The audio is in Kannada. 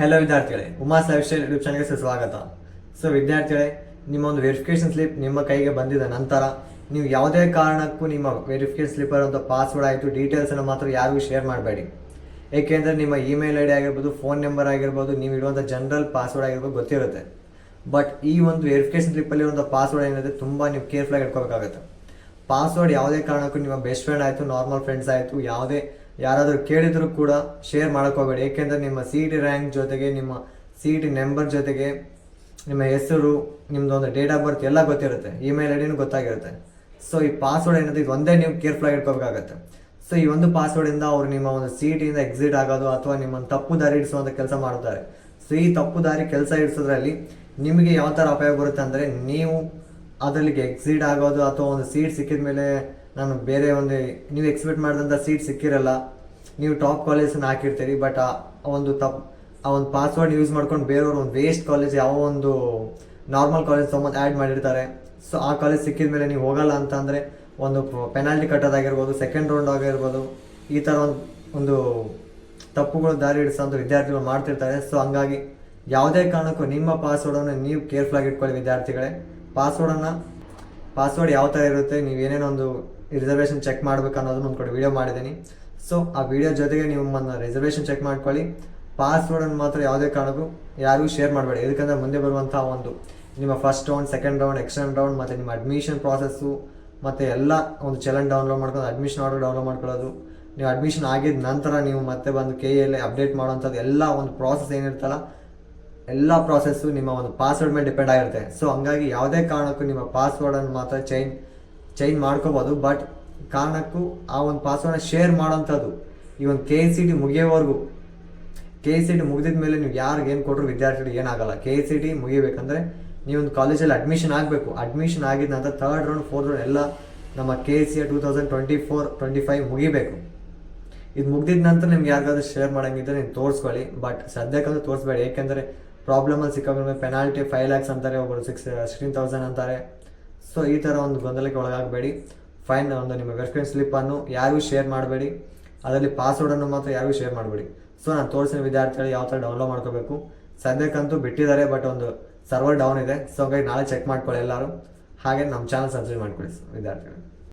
ಹೆಲೋ ವಿದ್ಯಾರ್ಥಿಗಳೇ. ಉಮಾ ಸ್ಟೈಲ್ ಯೂಟ್ಯೂಬ್ ಚಾನಲ್ಗೆ ಸುಸ್ವಾಗತ ಸೊ ವಿದ್ಯಾರ್ಥಿಗಳೇ, ನಿಮ್ಮ ಒಂದು ವೆರಿಫಿಕೇಶನ್ ಸ್ಲಿಪ್ ನಿಮ್ಮ ಕೈಗೆ ಬಂದಿದ ನಂತರ ನೀವು ಯಾವುದೇ ಕಾರಣಕ್ಕೂ ನಿಮ್ಮ ವೆರಿಫಿಕೇಶನ್ ಸ್ಲಿಪ್ ಅಂತ ಪಾಸ್ವರ್ಡ್ ಆಯಿತು ಡೀಟೇಲ್ಸನ್ನು ಮಾತ್ರ ಯಾರಿಗೂ ಶೇರ್ ಮಾಡಬೇಡಿ. ಏಕೆಂದರೆ ನಿಮ್ಮ ಇಮೇಲ್ ಐ ಡಿ ಆಗಿರ್ಬೋದು ಫೋನ್ ನಂಬರ್ ಆಗಿರ್ಬೋದು, ನೀವು ಇಡುವಂಥ ಜನರಲ್ ಪಾಸ್ವರ್ಡ್ ಆಗಿರ್ಬೋದು ಗೊತ್ತಿರುತ್ತೆ. ಬಟ್ ಈ ಒಂದು ವೆರಿಫಿಕೇಶನ್ ಸ್ಲಿಪ್ಪಲ್ಲಿರುವಂಥ ಪಾಸ್ವರ್ಡ್ ಏನಿದೆ, ತುಂಬ ನೀವು ಕೇರ್ಫುಲ್ಲಾಗಿ ಇಟ್ಕೋಬೇಕಾಗುತ್ತೆ. ಪಾಸ್ವರ್ಡ್ ಯಾವುದೇ ಕಾರಣಕ್ಕೂ ನಿಮ್ಮ ಬೆಸ್ಟ್ ಫ್ರೆಂಡ್ ಆಯಿತು ನಾರ್ಮಲ್ ಫ್ರೆಂಡ್ಸ್ ಆಯಿತು, ಯಾವುದೇ ಯಾರಾದರೂ ಕೇಳಿದರೂ ಕೂಡ ಶೇರ್ ಮಾಡೋಕ್ಕೋಗಬೇಡಿ ಏಕೆಂದರೆ ನಿಮ್ಮ ಸಿ ಟಿ ರ್ಯಾಂಕ್ ಜೊತೆಗೆ, ನಿಮ್ಮ ಸಿ ಟಿ ನಂಬರ್ ಜೊತೆಗೆ, ನಿಮ್ಮ ಹೆಸರು ನಿಮ್ಮದು ಒಂದು ಡೇಟ್ ಆಫ್ ಬರ್ತ್ ಎಲ್ಲ ಗೊತ್ತಿರುತ್ತೆ. ಇಮೇಲ್ ಐ ಡಿನೂ ಗೊತ್ತಾಗಿರುತ್ತೆ. ಸೊ ಈ ಪಾಸ್ವರ್ಡ್ ಏನಿದೆ ಇದು ಒಂದೇ ನೀವು ಕೇರ್ಫುಲ್ಲಾಗಿ ಇಟ್ಕೋಬೇಕಾಗತ್ತೆ. ಸೊ ಈ ಒಂದು ಪಾಸ್ವರ್ಡಿಂದ ಅವರು ನಿಮ್ಮ ಒಂದು ಸಿ ಟಿಯಿಂದ ಎಕ್ಸಿಟ್ ಆಗೋದು ಅಥವಾ ನಿಮ್ಮನ್ನು ತಪ್ಪು ದಾರಿ ಇಡಿಸುವಂಥ ಕೆಲಸ ಮಾಡುತ್ತಾರೆ. ಸೊ ಈ ತಪ್ಪು ದಾರಿ ಕೆಲಸ ಇಡಿಸೋದ್ರಲ್ಲಿ ನಿಮಗೆ ಯಾವ ಥರ ಅಪಾಯ ಬರುತ್ತೆ ಅಂದರೆ ನೀವು ಅದರಲ್ಲಿಗೆ ಎಕ್ಸಿಟ್ ಆಗೋದು ಅಥವಾ ಒಂದು ಸೀಟ್ ಸಿಕ್ಕಿದ ಮೇಲೆ ನಾನು ಬೇರೆ ಒಂದು, ನೀವು ಎಕ್ಸ್ಪೆಕ್ಟ್ ಮಾಡಿದಂಥ ಸೀಟ್ ಸಿಕ್ಕಿರಲ್ಲ. ನೀವು ಟಾಪ್ ಕಾಲೇಜನ್ನು ಹಾಕಿರ್ತೀರಿ ಬಟ್ ಆ ಒಂದು ತಪ್, ಆ ಒಂದು ಪಾಸ್ವರ್ಡ್ ಯೂಸ್ ಮಾಡ್ಕೊಂಡು ಬೇರೆಯವರು ಒಂದು ವೇಸ್ಟ್ ಕಾಲೇಜ್ ಯಾವ ಒಂದು ನಾರ್ಮಲ್ ಕಾಲೇಜ್ ತೊಗೊಂಡು ಆ್ಯಡ್ ಮಾಡಿರ್ತಾರೆ. ಸೊ ಆ ಕಾಲೇಜ್ ಸಿಕ್ಕಿದ ಮೇಲೆ ನೀವು ಹೋಗಲ್ಲ ಅಂತ ಅಂದರೆ ಒಂದು ಪೆನಾಲ್ಟಿ ಕಟ್ಟೋದಾಗಿರ್ಬೋದು ಸೆಕೆಂಡ್ ರೌಂಡ್ ಆಗಿರ್ಬೋದು, ಈ ಥರ ಒಂದು ಒಂದು ತಪ್ಪುಗಳು ದಾರಿ ಹಿಡಿಸೋಂಥ ವಿದ್ಯಾರ್ಥಿಗಳು ಮಾಡ್ತಿರ್ತಾರೆ. ಸೊ ಹಂಗಾಗಿ ಯಾವುದೇ ಕಾರಣಕ್ಕೂ ನಿಮ್ಮ ಪಾಸ್ವರ್ಡನ್ನು ನೀವು ಕೇರ್ಫುಲ್ಲಾಗಿ ಇಟ್ಕೊಳ್ಳಿ ವಿದ್ಯಾರ್ಥಿಗಳೇ. ಪಾಸ್ವರ್ಡನ್ನು ಪಾಸ್ವರ್ಡ್ ಯಾವ ಥರ ಇರುತ್ತೆ, ನೀವು ಏನೇನೋ ರಿಸರ್ವೇಷನ್ ಚೆಕ್ ಮಾಡ್ಬೇಕು ಅನ್ನೋದನ್ನ ಒಂದು ಕಡೆ ವಿಡಿಯೋ ಮಾಡಿದ್ದೀನಿ. ಸೊ ಆ ವಿಡಿಯೋ ಜೊತೆಗೆ ನಿಮ್ಮನ್ನು ರಿಸರ್ವೇಷನ್ ಚೆಕ್ ಮಾಡ್ಕೊಳ್ಳಿ. ಪಾಸ್ವರ್ಡನ್ನು ಮಾತ್ರ ಯಾವುದೇ ಕಾರಣಕ್ಕೂ ಯಾರಿಗೂ ಶೇರ್ ಮಾಡಬೇಡಿ. ಇದಕ್ಕಂದ್ರೆ ಮುಂದೆ ಬರುವಂಥ ಒಂದು ನಿಮ್ಮ first round second round extern round ಮತ್ತು ನಿಮ್ಮ ಅಡ್ಮಿಷನ್ ಪ್ರಾಸೆಸ್ಸು ಮತ್ತು ಎಲ್ಲ ಒಂದು ಚಲನ್ ಡೌನ್ಲೋಡ್ ಮಾಡ್ಕೊಂಡು ಅಡ್ಮಿಷನ್ ಆರ್ಡರ್ ಡೌನ್ಲೋಡ್ ಮಾಡ್ಕೊಳ್ಳೋದು. ನೀವು ಅಡ್ಮಿಷನ್ ಆಗಿದ ನಂತರ ನೀವು ಮತ್ತೆ ಬಂದು ಕೆ ಎಲ್ಲಿ ಅಪ್ಡೇಟ್ ಮಾಡುವಂಥದ್ದು ಎಲ್ಲ ಒಂದು ಪ್ರಾಸೆಸ್ ಏನಿರ್ತಲ್ಲ ಎಲ್ಲ ಪ್ರಾಸೆಸ್ಸು ನಿಮ್ಮ ಒಂದು ಪಾಸ್ವರ್ಡ್ ಮೇಲೆ ಡಿಪೆಂಡ್ ಆಗಿರುತ್ತೆ. ಸೊ ಹಂಗಾಗಿ ಯಾವುದೇ ಕಾರಣಕ್ಕೂ ನಿಮ್ಮ ಪಾಸ್ವರ್ಡನ್ನು ಮಾತ್ರ ಚೇಂಜ್ ಚೇಂಜ್ ಮಾಡ್ಕೋಬೋದು ಬಟ್ ಕಾರಣಕ್ಕೂ ಆ ಒಂದು ಪಾಸ್ವರ್ಡ್ನ ಶೇರ್ ಮಾಡೋಂಥದ್ದು ಈ ಒಂದು ಕೆ ಸಿ ಟಿ ಮುಗಿಯೋವರೆಗೂ. ಕೆ ಸಿ ಡಿ ಮುಗಿದಿದ ಮೇಲೆ ನೀವು ಯಾರಿಗೆ ಏನು ಕೊಟ್ಟರು ವಿದ್ಯಾರ್ಥಿಗಳಿಗೆ ಏನಾಗಲ್ಲ ಕೆ ಸಿ ಟಿ ಮುಗಿಬೇಕಂದ್ರೆ ನೀವು ಒಂದು ಕಾಲೇಜಲ್ಲಿ ಅಡ್ಮಿಷನ್ ಆಗಬೇಕು. ಅಡ್ಮಿಷನ್ ಆಗಿದ ನಂತರ ಥರ್ಡ್ ರೌಂಡ್ ಫೋರ್ತ್ ರೌಂಡ್ ಎಲ್ಲ ನಮ್ಮ K C two thousand twenty four twenty five ಮುಗಿಬೇಕು. ಇದು ಮುಗ್ದಿದ ನಂತರ ನಿಮ್ಗೆ ಯಾರಿಗಾದ್ರೂ ಶೇರ್ ಮಾಡೋಂಗಿದ್ರೆ ನೀವು ತೋರಿಸ್ಕೊಳ್ಳಿ ಬಟ್ ಸದ್ಯಕ್ಕಂತೂ ತೋರಿಸ್ಬೇಡಿ. ಏಕೆಂದರೆ ಪ್ರಾಬ್ಲಮಲ್ಲಿ ಸಿಕ್ಕಾಗ ಪೆನಾಲ್ಟಿ ಫೈವ್ ಲ್ಯಾಕ್ಸ್ ಅಂತಾರೆ ಒಬ್ಬರು ಸಿಕ್ಸ್ ಸಿಕ್ಸ್ಟೀನ್ ತೌಸಂಡ್ ಅಂತಾರೆ. ಸೊ ಈ ಥರ ಒಂದು ಗೊಂದಲಕ್ಕೆ ಒಳಗಾಗಬೇಡಿ. ಫೈನ್ ಒಂದು ನಿಮ್ಮ ವೆರಿಫಿಕೇಶನ್ ಸ್ಲಿಪ್ಪನ್ನು ಯಾರಿಗೂ ಶೇರ್ ಮಾಡಬೇಡಿ. ಅದರಲ್ಲಿ ಪಾಸ್ವರ್ಡನ್ನು ಮಾತ್ರ ಯಾರಿಗೂ ಶೇರ್ ಮಾಡಬೇಡಿ. ಸೊ ನಾನು ತೋರಿಸಿದ ವಿದ್ಯಾರ್ಥಿಗಳು ಯಾವ ಥರ ಡೌನ್ಲೋಡ್ ಮಾಡ್ಕೋಬೇಕು. ಸದ್ಯಕ್ಕಂತೂ ಬಿಟ್ಟಿದ್ದಾರೆ ಬಟ್ ಒಂದು ಸರ್ವರ್ ಡೌನ್ ಇದೆ. ಸೊ ಹಾಗಾಗಿ ನಾಳೆ ಚೆಕ್ ಮಾಡ್ಕೊಳ್ಳಿ ಎಲ್ಲರೂ. ಹಾಗೆ ನಮ್ಮ ಚಾನಲ್ ಸಬ್ಸ್ಕ್ರೈಬ್ ಮಾಡ್ಕೊಳ್ಳಿ, ವಿದ್ಯಾರ್ಥಿಗಳು.